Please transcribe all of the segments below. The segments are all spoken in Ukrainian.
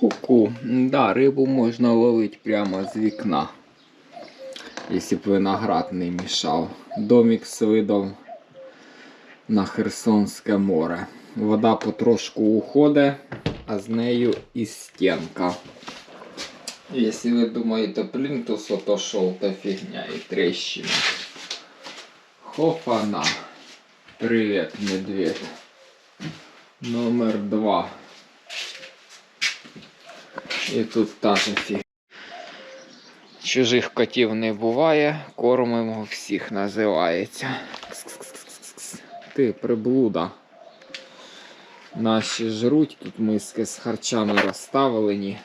Ку-ку. Да, рибу можна ловити прямо з вікна. Якщо б виноград не мішав. Домик з видом на Херсонське море. Вода потрошку уходить, а з нею і стінка. Якщо ви думаєте плінтус, то шовта фігня і тріщина. Хопана. Привет, медведь. Номер два. І тут та же. Чужих котів не буває, кормимо всіх називається. Ти приблуда. Наші жруть, тут миски з харчами розставлені.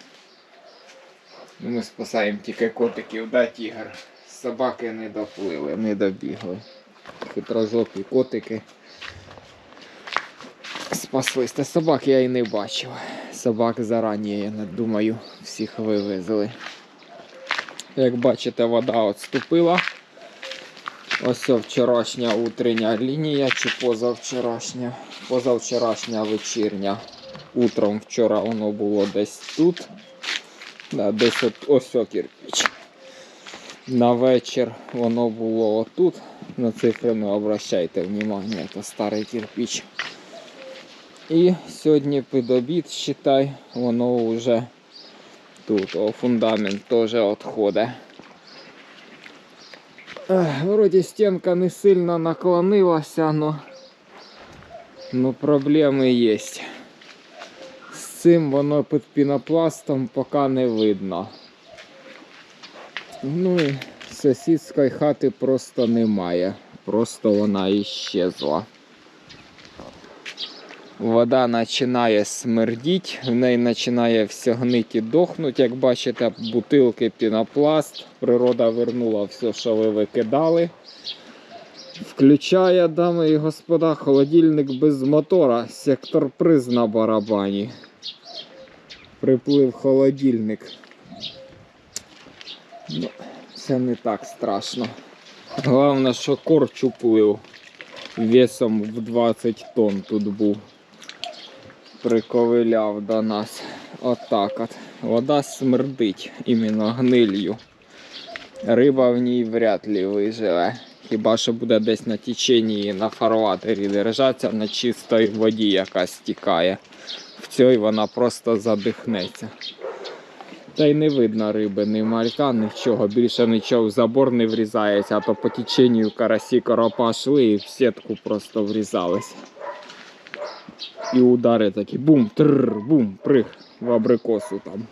Ну, Ми спасаємо тільки котиків, да, тігр. Собаки не доплили, не добігли. Хитрожопі котики. Спаслись. Та собак я і не бачив. Собак зарані, я не думаю, всіх вивезли. Як бачите, вода відступила. Ось вчорашня утрення лінія чи позавчорашня. Позавчорашня вечірня. Утром вчора воно було десь тут. Да, десь от, ось о кирпич. На вечір воно було отут. На цифри не обращайте внимание, це старий кирпич. І сьогодні під обід, считай, воно вже тут, о, фундамент теж відходить. Вроді стінка не сильно наклонилася, но, но проблеми є. З цим воно під пінопластом поки не видно. Ну і сусідської хати просто немає. Просто вона іщезла. Вода починає смердіть, в неї починає все гнити і дохнути. Як бачите, бутилки, пінопласт. Природа вернула все, що ви викидали. Включає, дами і господа, холодильник без мотора. Сектор приз на барабані. Приплив холодильник. Ну, це не так страшно. Головне, що корч уплив весом в 20 тонн тут був. Приковиляв до нас. Отак от. Вода смердить іменно гнилью. Риба в ній вряд ли виживе. Хіба що буде десь на теченні на фарватері держатися на чистій воді, яка стікає. В цій вона просто задихнеться. Та й не видно риби, ні малька, нічого. Більше нічого в забор не врізається, а то по теченню карасі коропа шли і в сітку просто врізались. І удари такі бум, тррр, бум, прих в абрикосу там.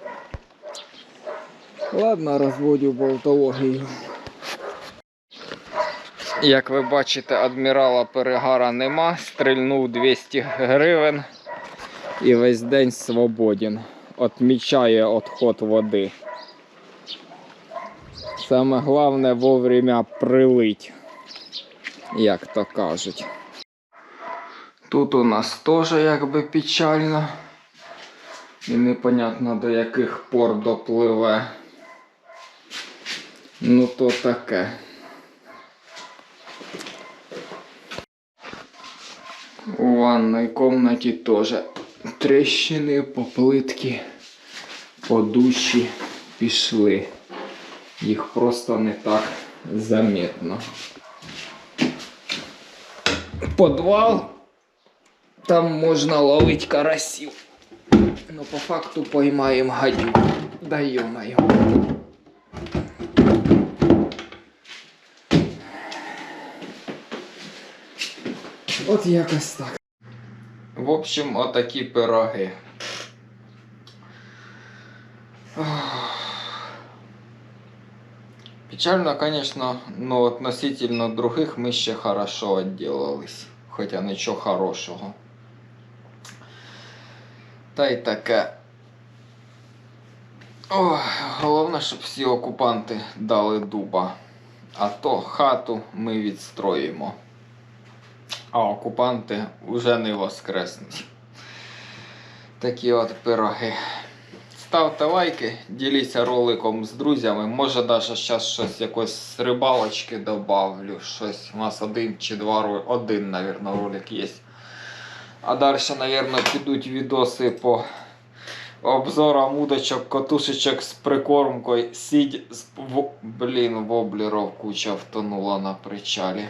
Ладно, розводю болтологію. Як ви бачите, адмірала перегара нема, стрільнув 200 гривень і весь день свободен. Отмічає відход води. Саме головне вовремя прилить, як то кажуть. Тут у нас теж якби печально. І непонятно до яких пор допливе. Ну то таке. У ванной комнаті теж тріщини по плитки, по душі пішли. Їх просто не так заметно. Подвал. Там можна ловити карасів. Ну, по факту поймаємо гадюк. Да ё-моё. От якось так. В общем, отакі пироги. Ох. Печально, конечно, но относительно других мы ще хорошо отделались. Хотя нічого хорошого. Та й таке. Ой, головне, щоб всі окупанти дали дуба. А то хату ми відстроїмо. А окупанти вже не воскреснуть. Такі от пироги. Ставте лайки, діліться роликом з друзями. Може навіть зараз щось якось з рибалочки добавлю. Щось у нас один чи два ролики. Один, мабуть, ролик є. А далі, мабуть, підуть відоси по обзором удочок, котушечок з прикормкою. Сідь в... Блін, воблеров куча втонула на причалі.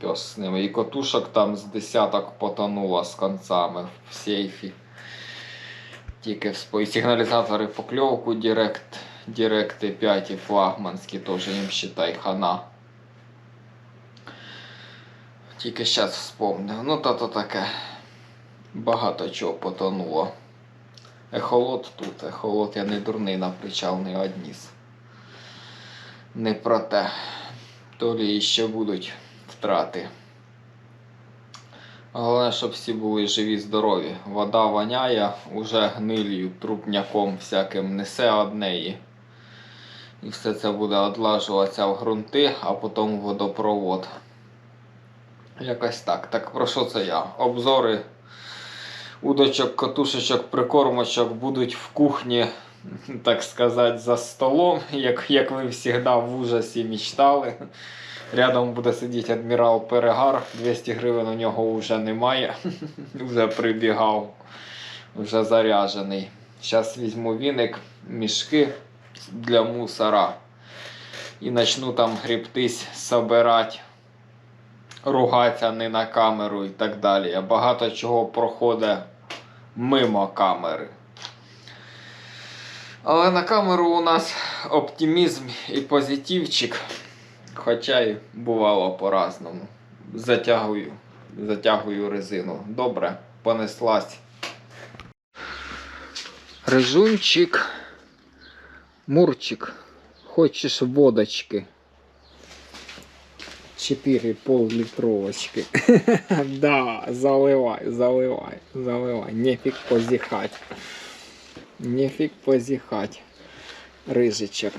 Пес з ними. І котушок там з десяток потонуло з концами в сейфі. Тільки в спої. Сигналізатори покльовку Директ, Директи 5 і флагманські теж їм считай хана. Тільки зараз вспомнив. Ну то то таке. Багато чого потонуло. Ехолот тут, ехолот я не дурний на причал не одніс. Не про те. То лі ще будуть втрати. Головне, щоб всі були живі, здорові. Вода воняє, уже гнилью, трупняком всяким несе однеї. І все це буде одлажуватися в ґрунти, а потім в водопровод. Якось так. Так про що це я? Обзори удочок, катушечок, прикормочок будуть в кухні, так сказати, за столом, як, як ви завжди в ужасі мечтали. Рядом буде сидіти адмірал Перегар, 200 гривень у нього вже немає. вже прибігав, вже заряджений. Зараз візьму віник, мішки для мусора і почну там грібтись, собирати, ругатися не на камеру і так далі. Багато чого проходить мимо камери. Але на камеру у нас оптимізм і позитивчик. Хоча й бувало по-разному. Затягую, затягую резину. Добре, понеслась. Режунчик. Мурчик. Хочеш водочки? Четыре пол-литровочки. да, заливай, заливай, заливай. Нефиг позіхать. Нефиг позіхать. Рижичок.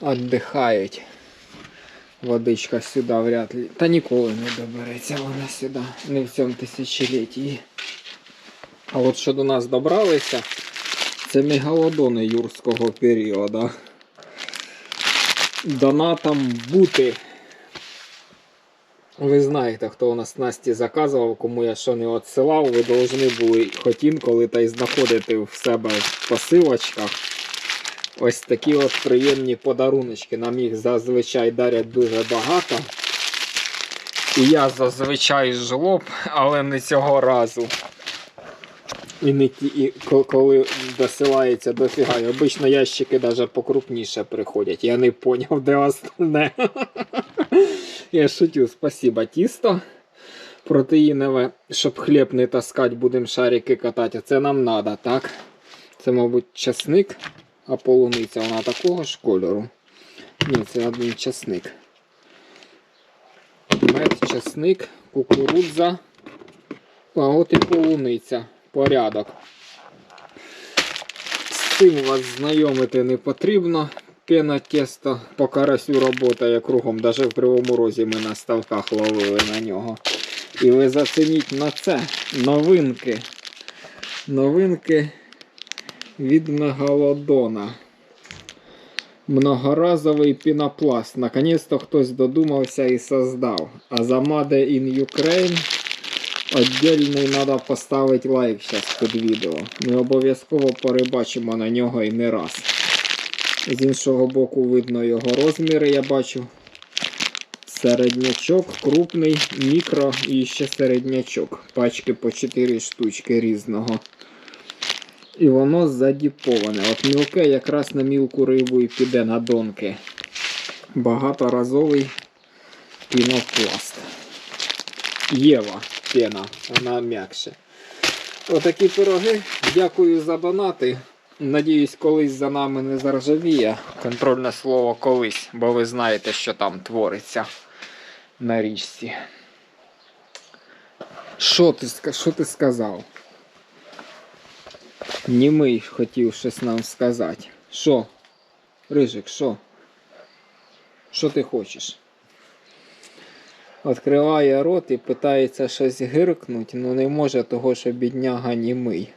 Отдихають. Водичка сюди вряд ли. Та ніколи не добереться вона сюди. Не в цьому тисячолітті. А от що до нас добралися, це мегалодони юрського періоду. Донатом бути. Ви знаєте, хто у нас Насті заказував, кому я що не відсилав, ви повинні були хоч інколи та й знаходити в себе в посилочках. Ось такі от приємні подаруночки. Нам їх зазвичай дарять дуже багато. І я зазвичай жлоб, але не цього разу. І не ті, і коли досилається дофіга. І Обично ящики навіть покрупніше приходять. Я не поняв, де основне. Я шутю, спасибо, тісто. Протеїнове, щоб хліб не таскати, будемо шарики катати. Це нам треба, так? Це, мабуть, часник, а полуниця вона такого ж кольору. Ні, це один часник. Мед, часник, кукурудза. А от і полуниця. Порядок. З цим вас знайомити не потрібно. Пена тесто по карасю роботає кругом. Навіть в кривому розі ми на ставках ловили на нього. І ви зацініть на це новинки. Новинки від мегалодона. Многоразовий пінопласт. Наконець-то хтось додумався і создав. А за in Ukraine Отдельний треба поставити лайк зараз під відео. Ми обов'язково перебачимо на нього і не раз. З іншого боку видно його розміри, я бачу. Середнячок, крупний, мікро і ще середнячок. Пачки по 4 штучки різного. І воно задіповане. От мілке якраз на мілку рибу і піде на донки. Багаторазовий пінопласт. Єва пена, вона м'якше. Отакі пироги. Дякую за донати. Надіюсь, колись за нами не заржавіє. Контрольне слово колись, бо ви знаєте, що там твориться на річці. Що ти, що ти сказав? Німий хотів щось нам сказати. Що? Рижик, що? Що ти хочеш? Відкриває рот і питається щось гиркнуть, але не може того, що бідняга німий.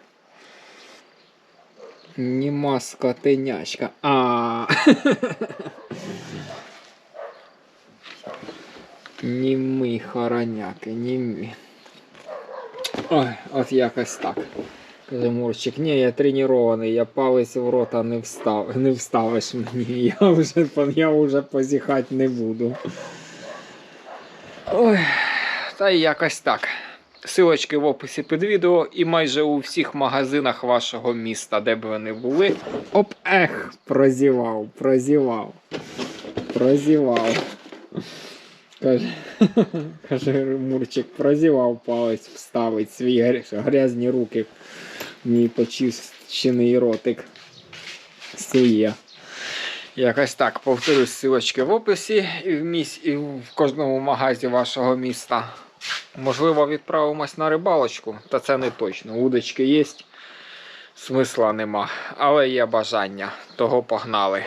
Німа скотинячка. А. Німий хороняки, німі. Ой, от якось так. Каже Мурчик, ні, я тренований, я палець в рота не встав, не вставиш мені. Я вже, я вже позіхати не буду. Ой, та якось так. Силочки в описі під відео і майже у всіх магазинах вашого міста, де б вони були. Оп, ех, прозівав, прозівав. Прозівав. Каже, каже Мурчик, прозівав палець вставить свої грязні руки. Мій почищений ротик. Сує. Якось так, повторюсь, силочки в описі і в міс... і в кожному магазі вашого міста. Можливо, відправимось на рибалочку, та це не точно. Удочки є, смисла нема, але є бажання, того погнали.